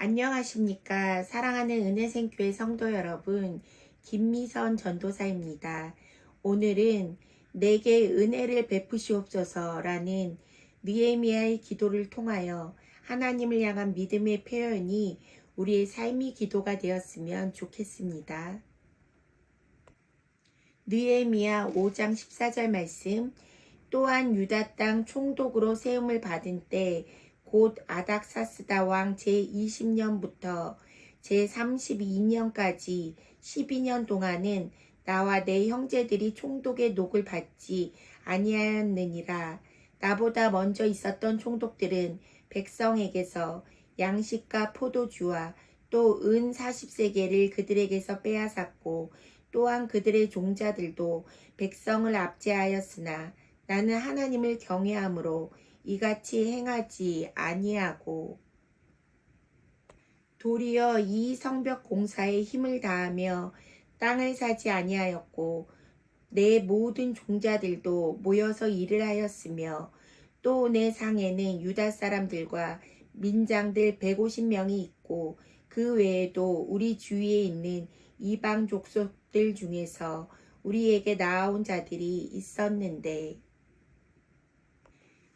안녕하십니까. 사랑하는 은혜생교회 성도 여러분, 김미선 전도사입니다. 오늘은 내게 은혜를 베푸시옵소서라는 느에미아의 기도를 통하여 하나님을 향한 믿음의 표현이 우리의 삶이 기도가 되었으면 좋겠습니다. 느에미아 5장 14절 말씀 또한 유다 땅 총독으로 세움을 받은 때 곧 아닥사스다 왕 제20년부터 제32년까지 12년 동안은 나와 내 형제들이 총독의 녹을 받지 아니하였느니라. 나보다 먼저 있었던 총독들은 백성에게서 양식과 포도주와 또 은 40세계를 그들에게서 빼앗았고 또한 그들의 종자들도 백성을 압제하였으나 나는 하나님을 경외함으로 이같이 행하지 아니하고 도리어 이 성벽 공사에 힘을 다하며 땅을 사지 아니하였고 내 모든 종자들도 모여서 일을 하였으며 또 내 상에는 유다 사람들과 민장들 150명이 있고 그 외에도 우리 주위에 있는 이방 족속들 중에서 우리에게 나아온 자들이 있었는데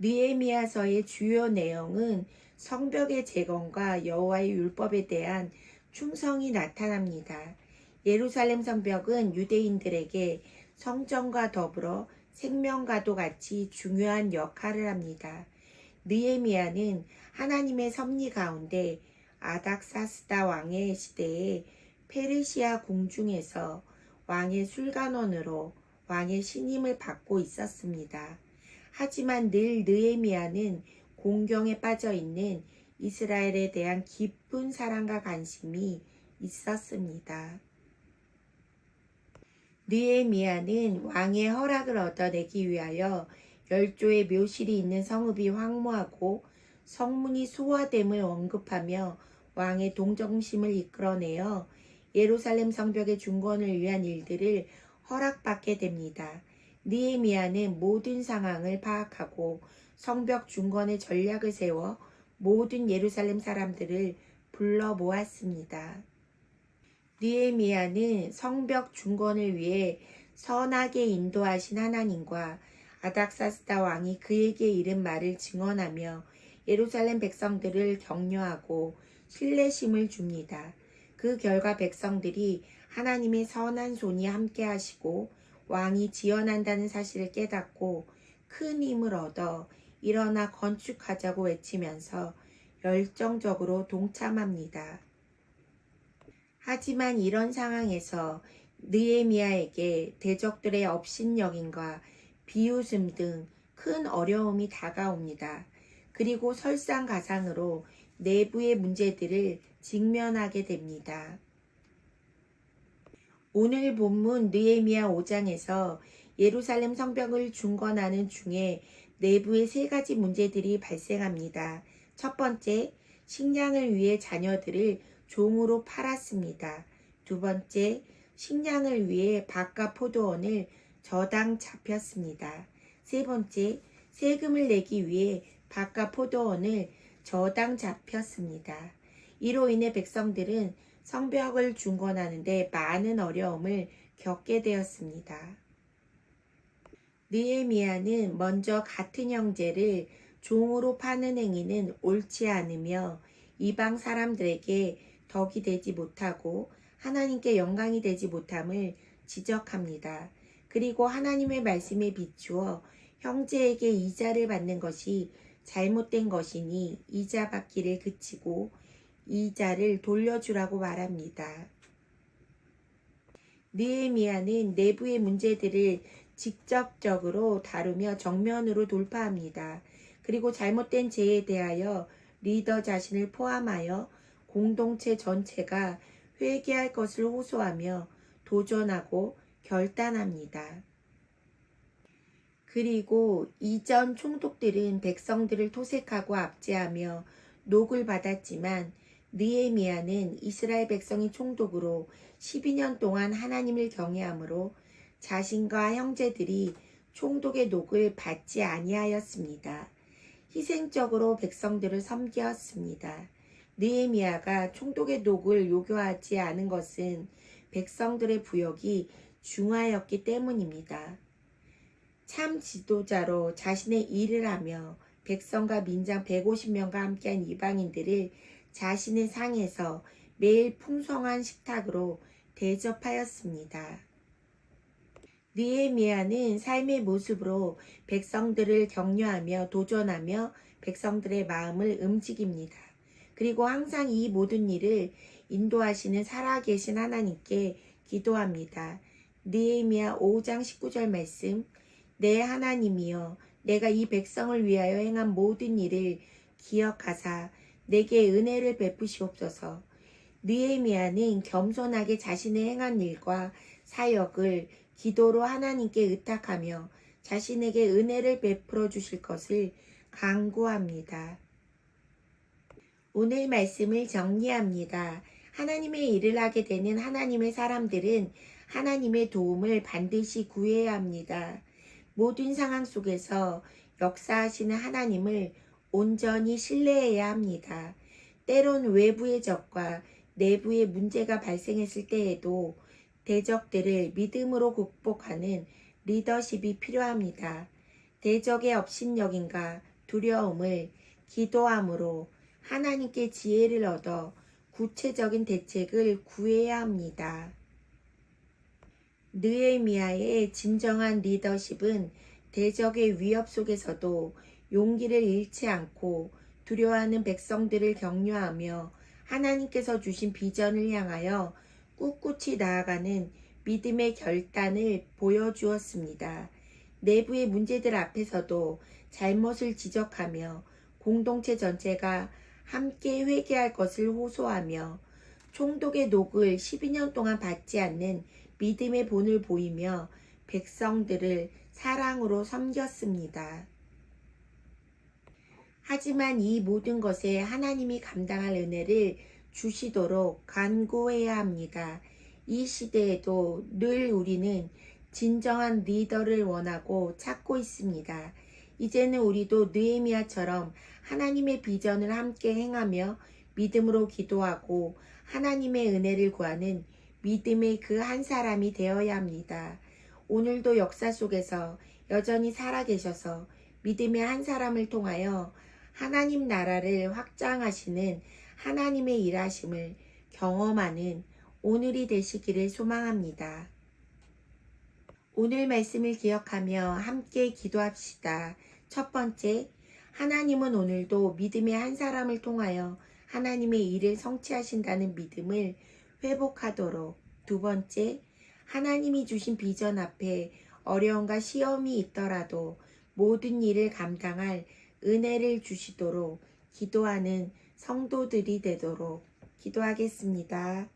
느에미아서의 주요 내용은 성벽의 재건과 여호와의 율법에 대한 충성이 나타납니다. 예루살렘 성벽은 유대인들에게 성전과 더불어 생명과도 같이 중요한 역할을 합니다. 느에미아는 하나님의 섭리 가운데 아닥사스다 왕의 시대에 페르시아 궁중에서 왕의 술관원으로 왕의 신임을 받고 있었습니다. 하지만 늘 느에미아는 공경에 빠져 있는 이스라엘에 대한 깊은 사랑과 관심이 있었습니다. 느에미아는 왕의 허락을 얻어내기 위하여 열조의 묘실이 있는 성읍이 황무하고 성문이 수화됨을 언급하며 왕의 동정심을 이끌어내어 예루살렘 성벽의 중건을 위한 일들을 허락받게 됩니다. 느에미아는 모든 상황을 파악하고 성벽 중건의 전략을 세워 모든 예루살렘 사람들을 불러 모았습니다. 느에미아는 성벽 중건을 위해 선하게 인도하신 하나님과 아닥사스다 왕이 그에게 이른 말을 증언하며 예루살렘 백성들을 격려하고 신뢰심을 줍니다. 그 결과 백성들이 하나님의 선한 손이 함께 하시고 왕이 지연한다는 사실을 깨닫고 큰 힘을 얻어 일어나 건축하자고 외치면서 열정적으로 동참합니다. 하지만 이런 상황에서 느에미아에게 대적들의 업신여김과 비웃음 등 큰 어려움이 다가옵니다. 그리고 설상가상으로 내부의 문제들을 직면하게 됩니다. 오늘 본문 느에미아 5장에서 예루살렘 성벽을 중건하는 중에 내부에 세 가지 문제들이 발생합니다. 첫 번째, 식량을 위해 자녀들을 종으로 팔았습니다. 두 번째, 식량을 위해 밭과 포도원을 저당 잡혔습니다. 세 번째, 세금을 내기 위해 밭과 포도원을 저당 잡혔습니다. 이로 인해 백성들은 성벽을 중건하는데 많은 어려움을 겪게 되었습니다. 느에미아는 먼저 같은 형제를 종으로 파는 행위는 옳지 않으며 이방 사람들에게 덕이 되지 못하고 하나님께 영광이 되지 못함을 지적합니다. 그리고 하나님의 말씀에 비추어 형제에게 이자를 받는 것이 잘못된 것이니 이자 받기를 그치고 이자를 돌려주라고 말합니다. 느에미아는 내부의 문제들을 직접적으로 다루며 정면으로 돌파합니다. 그리고 잘못된 죄에 대하여 리더 자신을 포함하여 공동체 전체가 회개할 것을 호소하며 도전하고 결단합니다. 그리고 이전 총독들은 백성들을 토색하고 압제하며 녹을 받았지만 느에미아는 이스라엘 백성이 총독으로 12년 동안 하나님을 경외함으로 자신과 형제들이 총독의 녹을 받지 아니하였습니다. 희생적으로 백성들을 섬기었습니다. 느에미아가 총독의 녹을 요구하지 않은 것은 백성들의 부역이 중하였기 때문입니다. 참 지도자로 자신의 일을 하며 백성과 민장 150명과 함께한 이방인들을 자신의 상에서 매일 풍성한 식탁으로 대접하였습니다. 느에미아는 삶의 모습으로 백성들을 격려하며 도전하며 백성들의 마음을 움직입니다. 그리고 항상 이 모든 일을 인도하시는 살아계신 하나님께 기도합니다. 느에미아 5장 19절 말씀 내 하나님이여 내가 이 백성을 위하여 행한 모든 일을 기억하사 내게 은혜를 베푸시옵소서. 느에미아는 겸손하게 자신의 행한 일과 사역을 기도로 하나님께 의탁하며 자신에게 은혜를 베풀어 주실 것을 간구합니다. 오늘 말씀을 정리합니다. 하나님의 일을 하게 되는 하나님의 사람들은 하나님의 도움을 반드시 구해야 합니다. 모든 상황 속에서 역사하시는 하나님을 온전히 신뢰해야 합니다. 때론 외부의 적과 내부의 문제가 발생했을 때에도 대적들을 믿음으로 극복하는 리더십이 필요합니다. 대적의 업신여김과 두려움을 기도함으로 하나님께 지혜를 얻어 구체적인 대책을 구해야 합니다. 느에미아의 진정한 리더십은 대적의 위협 속에서도 용기를 잃지 않고 두려워하는 백성들을 격려하며 하나님께서 주신 비전을 향하여 꿋꿋이 나아가는 믿음의 결단을 보여주었습니다. 내부의 문제들 앞에서도 잘못을 지적하며 공동체 전체가 함께 회개할 것을 호소하며 총독의 녹을 12년 동안 받지 않는 믿음의 본을 보이며 백성들을 사랑으로 섬겼습니다. 하지만 이 모든 것에 하나님이 감당할 은혜를 주시도록 간구해야 합니다. 이 시대에도 늘 우리는 진정한 리더를 원하고 찾고 있습니다. 이제는 우리도 느에미아처럼 하나님의 비전을 함께 행하며 믿음으로 기도하고 하나님의 은혜를 구하는 믿음의 그 한 사람이 되어야 합니다. 오늘도 역사 속에서 여전히 살아계셔서 믿음의 한 사람을 통하여 하나님 나라를 확장하시는 하나님의 일하심을 경험하는 오늘이 되시기를 소망합니다. 오늘 말씀을 기억하며 함께 기도합시다. 첫 번째, 하나님은 오늘도 믿음의 한 사람을 통하여 하나님의 일을 성취하신다는 믿음을 회복하도록. 두 번째, 하나님이 주신 비전 앞에 어려움과 시험이 있더라도 모든 일을 감당할 은혜를 주시도록 기도하는 성도들이 되도록 기도하겠습니다.